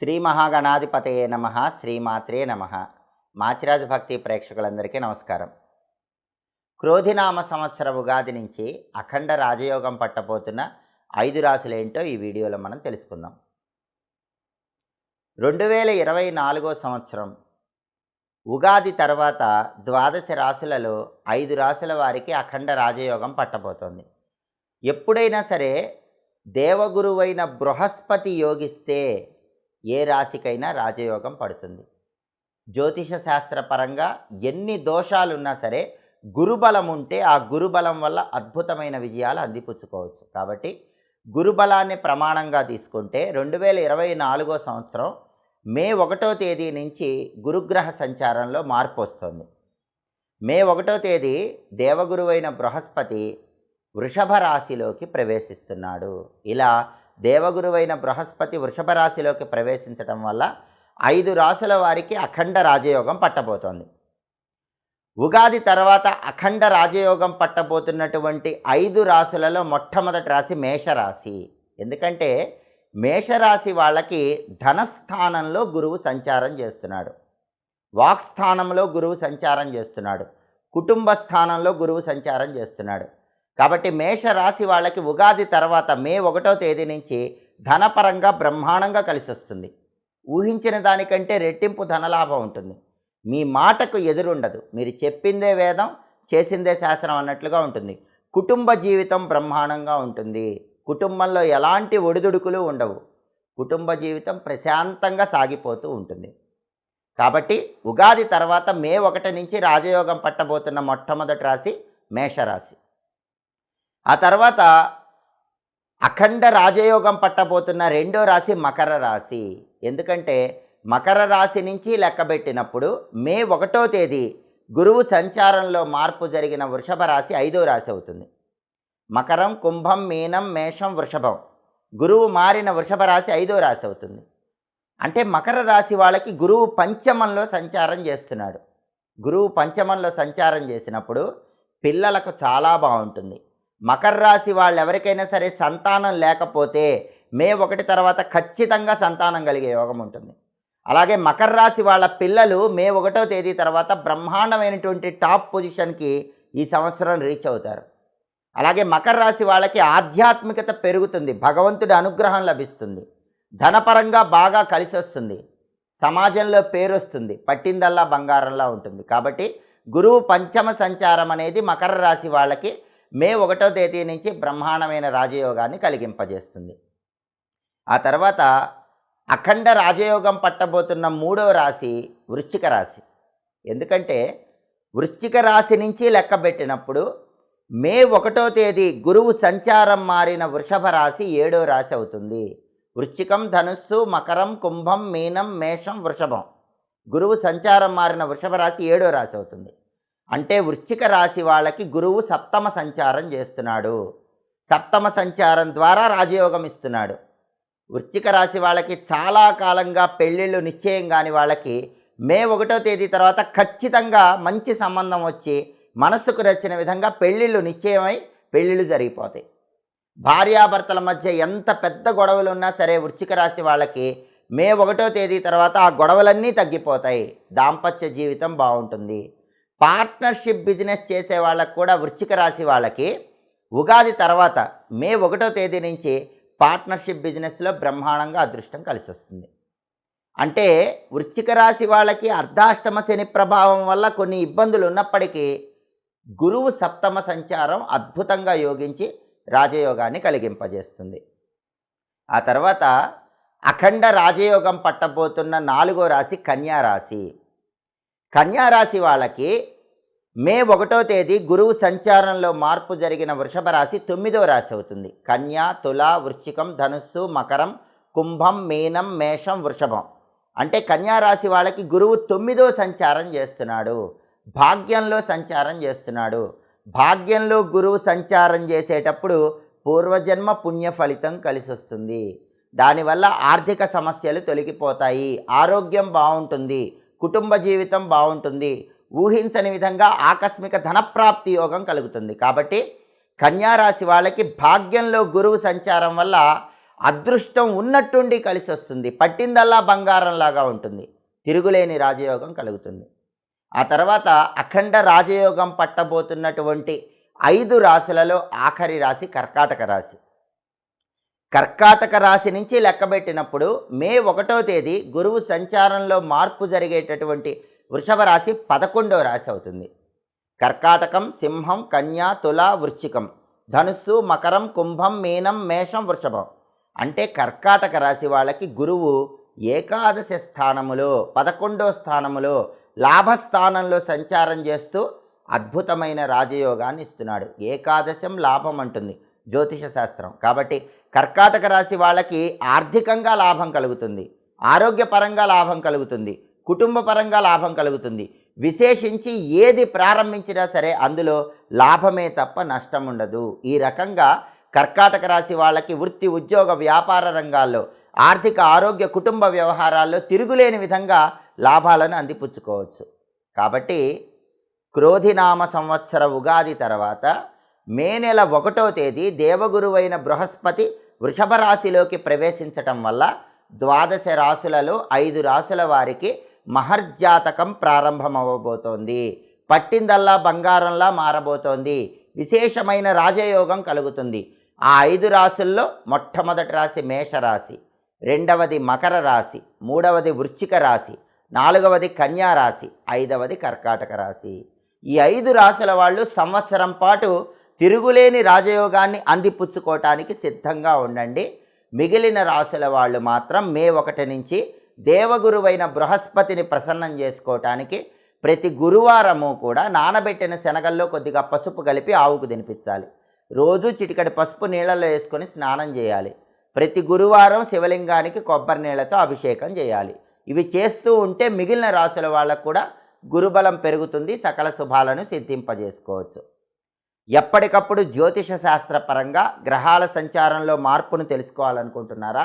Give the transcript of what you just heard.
శ్రీ మహాగణాధిపతయే నమ శ్రీమాత్రే నమ. మాచిరాజు భక్తి ప్రేక్షకులందరికీ నమస్కారం. క్రోధినామ సంవత్సర ఉగాది నుంచి అఖండ రాజయోగం పట్టబోతున్న ఐదు రాశులేంటో ఈ వీడియోలో మనం తెలుసుకుందాం. రెండు వేల ఇరవై నాలుగో సంవత్సరం. ఉగాది తర్వాత ద్వాదశ రాశులలో ఐదు రాశుల వారికి అఖండ రాజయోగం పట్టబోతోంది. ఎప్పుడైనా సరే దేవగురువైన బృహస్పతి యోగిస్తే ఏ రాశికైనా రాజయోగం పడుతుంది. జ్యోతిష శాస్త్రపరంగా ఎన్ని దోషాలున్నా సరే గురుబలం ఉంటే ఆ గురుబలం వల్ల అద్భుతమైన విజయాలు అందిపుచ్చుకోవచ్చు. కాబట్టి గురుబలాన్ని ప్రమాణంగా తీసుకుంటే రెండు వేల ఇరవై నాలుగో సంవత్సరం మే ఒకటో తేదీ నుంచి గురుగ్రహ సంచారంలో మార్పు వస్తుంది. మే ఒకటో తేదీ దేవగురువైన బృహస్పతి వృషభ రాశిలోకి ప్రవేశిస్తున్నాడు. ఇలా దేవగురువైన బృహస్పతి వృషభ రాశిలోకి ప్రవేశించడం వల్ల ఐదు రాశుల వారికి అఖండ రాజయోగం పట్టబోతోంది. ఉగాది తర్వాత అఖండ రాజయోగం పట్టబోతున్నటువంటి ఐదు రాశులలో మొట్టమొదటి రాశి మేషరాశి. ఎందుకంటే మేషరాశి వాళ్ళకి ధనస్థానంలో గురువు సంచారం చేస్తున్నాడు. వాక్స్థానంలో గురువు సంచారం చేస్తున్నాడు. కుటుంబ స్థానంలో గురువు సంచారం చేస్తున్నాడు. కాబట్టి మేషరాశి వాళ్ళకి ఉగాది తర్వాత మే ఒకటో తేదీ నుంచి ధనపరంగా బ్రహ్మాండంగా కలిసి వస్తుంది ఊహించిన దానికంటే రెట్టింపు ధనలాభం ఉంటుంది. మీ మాటకు ఎదురుండదు. మీరు చెప్పిందే వేదం చేసిందే శాసనం అన్నట్లుగా ఉంటుంది. కుటుంబ జీవితం బ్రహ్మాండంగా ఉంటుంది. కుటుంబంలో ఎలాంటి ఒడిదుడుకులు ఉండవు. కుటుంబ జీవితం ప్రశాంతంగా సాగిపోతూ ఉంటుంది. కాబట్టి ఉగాది తర్వాత మే ఒకటి నుంచి రాజయోగం పట్టబోతున్న మొట్టమొదటి రాశి మేషరాశి. ఆ తర్వాత అఖండ రాజయోగం పట్టబోతున్న రెండో రాశి మకర రాశి. ఎందుకంటే మకర రాశి నుంచి లెక్కబెట్టినప్పుడు మే ఒకటో తేదీ గురువు సంచారంలో మార్పు జరిగిన వృషభ రాశి ఐదో రాశి అవుతుంది. మకరం కుంభం మీనం మేషం వృషభం గురువు మారిన వృషభ రాశి ఐదో రాశి అవుతుంది. అంటే మకర రాశి వాళ్ళకి గురువు పంచమంలో సంచారం చేస్తున్నాడు. గురువు పంచమంలో సంచారం చేసినప్పుడు పిల్లలకు చాలా బాగుంటుంది. మకర రాశి వాళ్ళు ఎవరికైనా సరే సంతానం లేకపోతే మే ఒకటి తర్వాత ఖచ్చితంగా సంతానం కలిగే యోగం ఉంటుంది. అలాగే మకర రాశి వాళ్ళ పిల్లలు మే ఒకటో తేదీ తర్వాత బ్రహ్మాండమైనటువంటి టాప్ పొజిషన్కి ఈ సంవత్సరం రీచ్ అవుతారు. అలాగే మకర రాశి వాళ్ళకి ఆధ్యాత్మికత పెరుగుతుంది భగవంతుడి అనుగ్రహం లభిస్తుంది ధనపరంగా బాగా కలిసి వస్తుంది సమాజంలో పేరు వస్తుంది పట్టిందల్లా బంగారంలా ఉంటుంది. కాబట్టి గురువు పంచమ సంచారం అనేది మకర రాశి వాళ్ళకి మే ఒకటో తేదీ నుంచి బ్రహ్మాండమైన రాజయోగాన్ని కలిగింపజేస్తుంది. ఆ తర్వాత అఖండ రాజయోగం పట్టబోతున్న మూడవ రాశి వృశ్చిక రాశి. ఎందుకంటే వృశ్చిక రాశి నుంచి లెక్కబెట్టినప్పుడు మే ఒకటో తేదీ గురువు సంచారం మారిన వృషభ రాశి ఏడో రాశి అవుతుంది. వృశ్చికం ధనుస్సు మకరం కుంభం మీనం మేషం వృషభం. గురువు సంచారం మారిన వృషభ రాశి ఏడో రాశి అవుతుంది. అంటే వృశ్చిక రాశి వాళ్ళకి గురువు సప్తమ సంచారం చేస్తున్నాడు. సప్తమ సంచారం ద్వారా రాజయోగం ఇస్తున్నాడు. వృశ్చిక రాశి వాళ్ళకి చాలా కాలంగా పెళ్ళిళ్ళు నిశ్చయం కాని వాళ్ళకి మే ఒకటో తేదీ తర్వాత ఖచ్చితంగా మంచి సంబంధం వచ్చి మనస్సుకు నచ్చిన విధంగా పెళ్ళిళ్ళు నిశ్చయమై పెళ్ళిళ్ళు జరిగిపోతాయి. భార్యాభర్తల మధ్య ఎంత పెద్ద గొడవలు ఉన్నా సరే వృశ్చిక రాశి వాళ్ళకి మే ఒకటో తేదీ తర్వాత ఆ గొడవలన్నీ తగ్గిపోతాయి. దాంపత్య జీవితం బాగుంటుంది. పార్ట్నర్షిప్ బిజినెస్ చేసే వాళ్ళకు కూడా వృశ్చిక రాశి వాళ్ళకి ఉగాది తర్వాత మే ఒకటో తేదీ నుంచి పార్ట్నర్షిప్ బిజినెస్లో బ్రహ్మాండంగా అదృష్టం కలిసి వస్తుంది అంటే వృశ్చిక రాశి వాళ్ళకి అర్ధాష్టమ శని ప్రభావం వల్ల కొన్ని ఇబ్బందులు ఉన్నప్పటికీ గురువు సప్తమ సంచారం అద్భుతంగా యోగించి రాజయోగాన్ని కలిగింపజేస్తుంది. ఆ తర్వాత అఖండ రాజయోగం పట్టబోతున్న నాలుగో రాశి కన్యారాశి కన్యారాశి వాళ్ళకి మే ఒకటో తేదీ గురువు సంచారంలో మార్పు జరిగిన వృషభ రాశి తొమ్మిదో రాశి అవుతుంది. కన్య తుల వృశ్చికం ధనుస్సు మకరం కుంభం మీనం మేషం వృషభం. అంటే కన్యారాశి వాళ్ళకి గురువు తొమ్మిదో సంచారం చేస్తున్నాడు. భాగ్యంలో సంచారం చేస్తున్నాడు. భాగ్యంలో గురువు సంచారం చేసేటప్పుడు పూర్వజన్మ పుణ్య ఫలితం కలిసి వస్తుంది దానివల్ల ఆర్థిక సమస్యలు తొలగిపోతాయి. ఆరోగ్యం బాగుంటుంది. కుటుంబ జీవితం బాగుంటుంది. ఊహించని విధంగా ఆకస్మిక ధనప్రాప్తి యోగం కలుగుతుంది. కాబట్టి కన్యారాశి వాళ్ళకి భాగ్యంలో గురువు సంచారం వల్ల అదృష్టం ఉన్నట్టుండి కలిసి వస్తుంది పట్టిందల్లా బంగారంలాగా ఉంటుంది. తిరుగులేని రాజయోగం కలుగుతుంది. ఆ తర్వాత అఖండ రాజయోగం పట్టబోతున్నటువంటి ఐదు రాశులలో ఆఖరి రాశి కర్కాటక రాశి. కర్కాటక రాశి నుంచి లెక్కబెట్టినప్పుడు మే ఒకటో తేదీ గురువు సంచారంలో మార్పు జరిగేటటువంటి వృషభ రాశి పదకొండవ రాశి అవుతుంది. కర్కాటకం సింహం కన్యా తుల వృశ్చికం. ధనుస్సు మకరం కుంభం మీనం మేషం వృషభం. అంటే కర్కాటక రాశి వాళ్ళకి గురువు ఏకాదశి స్థానములో పదకొండో స్థానములో లాభస్థానంలో సంచారం చేస్తూ అద్భుతమైన రాజయోగాన్ని ఇస్తున్నాడు. ఏకాదశం లాభం అంటుంది. జ్యోతిష శాస్త్రం. కాబట్టి కర్కాటక రాశి వాళ్ళకి ఆర్థికంగా లాభం కలుగుతుంది. ఆరోగ్యపరంగా లాభం కలుగుతుంది. కుటుంబ పరంగా లాభం కలుగుతుంది. విశేషించి ఏది ప్రారంభించినా సరే అందులో లాభమే తప్ప నష్టం ఉండదు. ఈ రకంగా కర్కాటక రాశి వాళ్ళకి వృత్తి ఉద్యోగ వ్యాపార రంగాల్లో ఆర్థిక ఆరోగ్య కుటుంబ వ్యవహారాల్లో తిరుగులేని విధంగా లాభాలను అందిపుచ్చుకోవచ్చు. కాబట్టి క్రోధినామ సంవత్సర ఉగాది తర్వాత మే నెల ఒకటో తేదీ దేవగురువైన బృహస్పతి వృషభ రాశిలోకి ప్రవేశించటం వల్ల ద్వాదశ రాశులలో ఐదు రాశుల వారికి మహర్జాతకం ప్రారంభమవ్వబోతోంది. పట్టిందల్లా బంగారంలా మారబోతోంది. విశేషమైన రాజయోగం కలుగుతుంది. ఆ ఐదు రాశుల్లో మొట్టమొదటి రాశి మేషరాశి రెండవది మకర రాశి మూడవది వృశ్చిక రాశి నాలుగవది కన్యా రాశి ఐదవది కర్కాటక రాశి. ఈ ఐదు రాశుల వాళ్ళు సంవత్సరం పాటు తిరుగులేని రాజయోగాన్ని అందిపుచ్చుకోవటానికి సిద్ధంగా ఉండండి. మిగిలిన రాశుల వాళ్ళు మాత్రం మే ఒకటి నుంచి దేవగురువైన బృహస్పతిని ప్రసన్నం చేసుకోవటానికి ప్రతి గురువారము కూడా నానబెట్టిన శనగల్లో కొద్దిగా పసుపు కలిపి ఆవుకు తినిపించాలి. రోజు చిటికడి పసుపు నీళ్ళలో వేసుకొని స్నానం చేయాలి. ప్రతి గురువారం శివలింగానికి కొబ్బరి నీళ్ళతో అభిషేకం చేయాలి. ఇవి చేస్తూ ఉంటే మిగిలిన రాశుల వాళ్ళకు కూడా గురుబలం పెరుగుతుంది సకల శుభాలను సిద్ధింపజేసుకోవచ్చు. ఎప్పటికప్పుడు జ్యోతిష శాస్త్రపరంగా గ్రహాల సంచారంలో మార్పును తెలుసుకోవాలనుకుంటున్నారా?